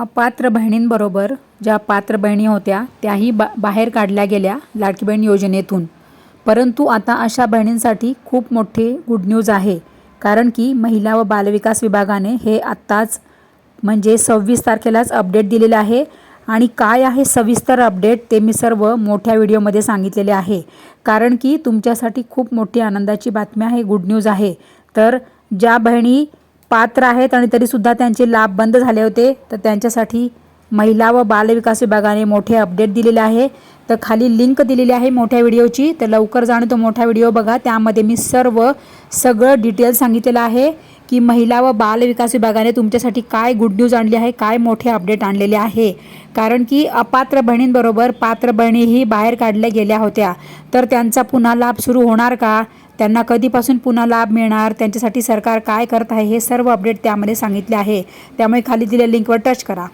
अपात्र बहिणींबरोबर ज्या पात्र बहिणी होत्या त्याही बा बाहेर काढल्या गेल्या लाडकी बहीण योजनेतून. परंतु आता अशा बहिणींसाठी खूप मोठे गुड न्यूज आहे कारण की महिला व बालविकास विभागाने हे आत्ताच म्हणजे सव्वीस तारखेलाच अपडेट दिलेलं आहे आणि काय आहे सविस्तर अपडेट ते मी सर्व मोठ्या व्हिडिओमध्ये सांगितलेले आहे. कारण की तुमच्यासाठी खूप मोठी आनंदाची बातमी आहे गुड न्यूज आहे. तर ज्या बहिणी पात्र आहेत आणि तरीसुद्धा त्यांचे लाभ बंद झाले होते. तर त्यांच्यासाठी महिला व बालविकास विभागाने मोठे अपडेट दिलेले आहे. तर खाली लिंक दिलेली आहे मोठ्या व्हिडिओची. तर लवकर जाणं तो मोठा व्हिडिओ बघा. त्यामध्ये मी सर्व सगळं डिटेल सांगितलेलं आहे की महिला व बालविकास विभागाने तुमच्यासाठी काय गुड न्यूज आणली आहे काय मोठे अपडेट आणलेले आहे. कारण की अपात्र बहिणींबरोबर पात्र बहिणीही बाहेर काढल्या गेल्या होत्या. तर त्यांचा पुन्हा लाभ सुरू होणार का? त्यांना कधीपासून पुन्हा लाभ मिळणार त्यांच्यासाठी सरकार काय करत आहे हे सर्व अपडेट त्यामध्ये सांगितले आहे. त्यामुळे खाली दिलेल्या लिंकवर टच करा.